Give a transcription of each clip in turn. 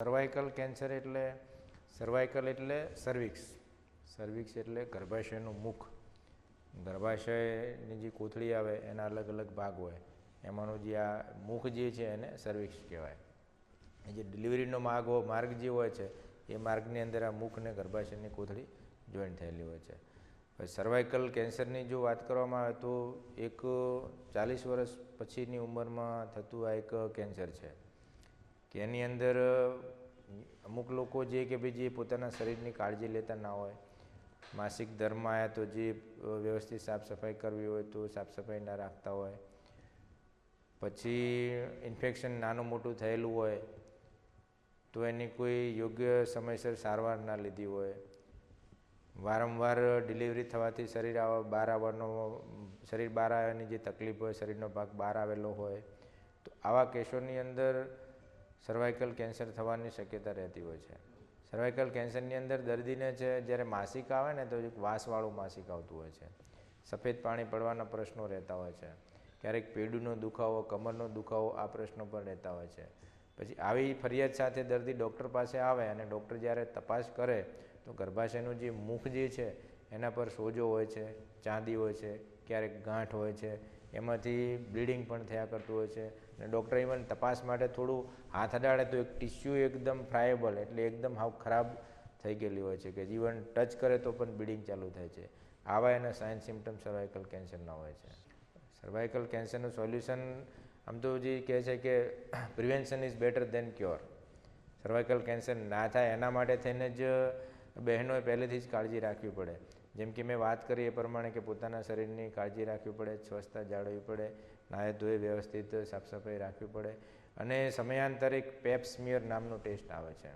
Cervical cancer એટલે cervical એટલે cervix cervix એટલે ગર્ભાશયનું મુખ. ગર્ભાશયની જે કોથળી આવે એના અલગ અલગ ભાગ હોય. એમાંનું જે આ મુખ જે છે એને સર્વિક્સ કહેવાય. એ જે ડિલિવરીનો માર્ગ માર્ગ જે હોય છે, એ માર્ગની અંદર આ મુખ અને ગર્ભાશયની કોથળી જોઈન્ટ થયેલી હોય છે. હવે સર્વાઇકલ કેન્સરની જો વાત કરવામાં આવે તો એક ચાલીસ વર્ષ પછીની ઉંમરમાં થતું આ એક કેન્સર છે. કે એની અંદર અમુક લોકો જે કે ભાઈ જે પોતાના શરીરની કાળજી લેતા ના હોય, માસિક ધર્મમાં આવ્યા તો જે વ્યવસ્થિત સાફ સફાઈ કરવી હોય તો સાફ સફાઈ ના રાખતા હોય. પછી ઇન્ફેક્શન નાનું મોટું થયેલું હોય, તો એની કોઈ યોગ્ય સમયસર સારવાર ના લીધી હોય. વારંવાર ડિલિવરી થવાથી શરીર આવા, બહાર આવવાનો, શરીર બહાર આવવાની જે તકલીફ હોય, શરીરનો ભાગ બહાર આવેલો હોય, તો આવા કેસોની અંદર સર્વાઇકલ કેન્સર થવાની શક્યતા રહેતી હોય છે. સર્વાઇકલ કેન્સરની અંદર દર્દીને છે જ્યારે માસિક આવે ને તો વાસવાળું માસિક આવતું હોય છે. સફેદ પાણી પડવાના પ્રશ્નો રહેતા હોય છે. ક્યારેક પેડુનો દુખાવો, કમરનો દુખાવો આ પ્રશ્નો પણ રહેતા હોય છે. પછી આવી ફરિયાદ સાથે દર્દી ડૉક્ટર પાસે આવે અને ડૉક્ટર જ્યારે તપાસ કરે, તો ગર્ભાશયનું જે મુખ જે છે, એના પર સોજો હોય છે, ચાંદી હોય છે ક્યારેક ગાંઠ હોય છે, એમાંથી બ્લીડિંગ પણ થયા કરતું હોય છે. અને ડૉક્ટર ઇવન તપાસ માટે થોડું હાથ અડાડે તો એક ટિશ્યુ એકદમ ફ્રાયેબલ એટલે એકદમ હાવ ખરાબ થઈ ગયેલી હોય છે કે જીવન ટચ કરે તો પણ બ્લીડિંગ ચાલુ થાય છે. આવા એના સાઇન સિમ્ટમ સર્વાઇકલ કેન્સરના હોય છે. સર્વાઇકલ કેન્સરનું સોલ્યુશન આમ તો જે કહે છે કે prevention is better than cure cervical cancer ના થાય એના માટે થઈને જ બહેનોએ પહેલેથી જ કાળજી રાખવી પડે. જેમ કે મેં વાત કરી એ પ્રમાણે કે પોતાના શરીરની કાળજી રાખવી પડે સ્વચ્છતા જાળવવી પડે, નાહે ધોઈ વ્યવસ્થિત સાફ સફાઈ રાખવી પડે અને સમયાંતરે એક પેપ સ્મિયર નામનો ટેસ્ટ આવે છે.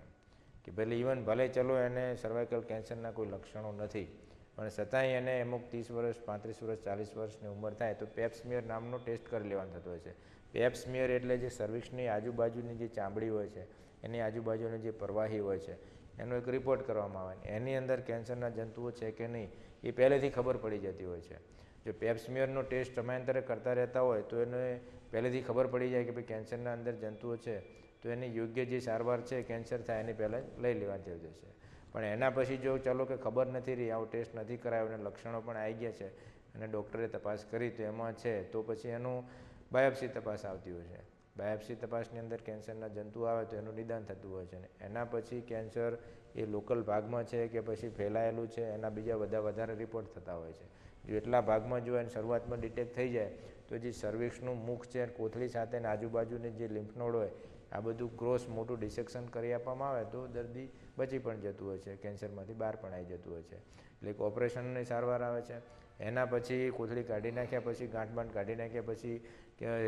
કે ભલે ઇવન ભલે ચલો એને સર્વાઇકલ કેન્સરના કોઈ લક્ષણો નથી, પણ છતાંય એને અમુક ત્રીસ વર્ષ, પાંત્રીસ વર્ષ, ચાલીસ વર્ષની ઉંમર થાય તો પેપ સ્મિયર નામનો ટેસ્ટ કરી લેવાનો થતો હોય છે. પેપ સ્મિયર એટલે જે સર્વિક્સની આજુબાજુની જે ચામડી હોય છે, એની આજુબાજુની જે પ્રવાહી હોય છે એનો એક રિપોર્ટ કરવામાં આવે. એની અંદર કેન્સરના જંતુઓ છે કે નહીં, એ પહેલેથી ખબર પડી જતી હોય છે. જો પેપ્સમિયરનો ટેસ્ટ સમયાંતરે કરતા રહેતા હોય, તો એને પહેલેથી ખબર પડી જાય કે ભાઈ કેન્સરના અંદર જંતુઓ છે. તો એની યોગ્ય જે સારવાર છે, કેન્સર થાય, એની પહેલાં લઈ લેવા જરૂર છે. પણ એના પછી જો ચાલો કે ખબર નથી રહી, આવો ટેસ્ટ નથી કરાયો, અને લક્ષણો પણ આવી ગયા છે, અને ડૉક્ટરે તપાસ કરી તો એમાં છે, તો પછી એનું બાયોપ્સી તપાસ આવતી હોય છે. બાયોપ્સી તપાસની અંદર કેન્સરના જંતુ આવે તો એનું નિદાન થતું હોય છે ને એના પછી કેન્સર એ લોકલ ભાગમાં છે કે પછી ફેલાયેલું છે, એના બીજા બધા વધારે રિપોર્ટ થતા હોય છે. જો એટલા ભાગમાં જો એને શરૂઆતમાં ડિટેક્ટ થઈ જાય, તો જે સર્વિક્સનું મુખ છે, કોથળી સાથે ને આજુબાજુની જે લિમ્ફનોડ હોય આ બધું ક્રોસ મોટું ડિસેક્શન કરી આપવામાં આવે તો દર્દી બચી પણ જતું હોય છે, કેન્સરમાંથી બહાર પણ આવી જતું હોય છે. એટલે એક ઓપરેશનની સારવાર આવે છે. એના પછી કોથળી કાઢી નાખ્યા પછી, ગાંઠબાંઠ કાઢી નાખ્યા પછી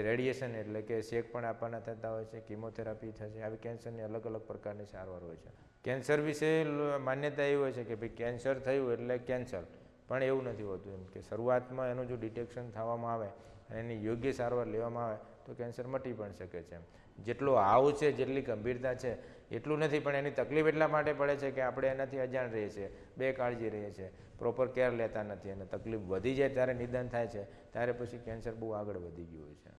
રેડિયેશન એટલે કે શેક પણ આપવાના થતા હોય છે, કિમોથેરાપી થશે, આવી કેન્સરની અલગ અલગ પ્રકારની સારવાર હોય છે. કેન્સર વિશે માન્યતા એવી હોય છે કે ભાઈ કેન્સર થયું એટલે કેન્સર. પણ એવું નથી હોતું એમ કે શરૂઆતમાં એનું જો ડિટેક્શન થવામાં આવે અને એની યોગ્ય સારવાર લેવામાં આવે તો કેન્સર મટી પણ શકે છે. જેટલો આવ છે, જેટલી ગંભીરતા છે, એટલું નથી, પણ એની તકલીફ એટલા માટે પડે છે કે આપણે એનાથી અજાણ રહીએ છીએ, બે કાળજી રહીએ છીએ પ્રોપર કેર લેતા નથી અને તકલીફ વધી જાય ત્યારે નિદાન થાય છે, ત્યારે પછી કેન્સર બહુ આગળ વધી ગયું હોય છે.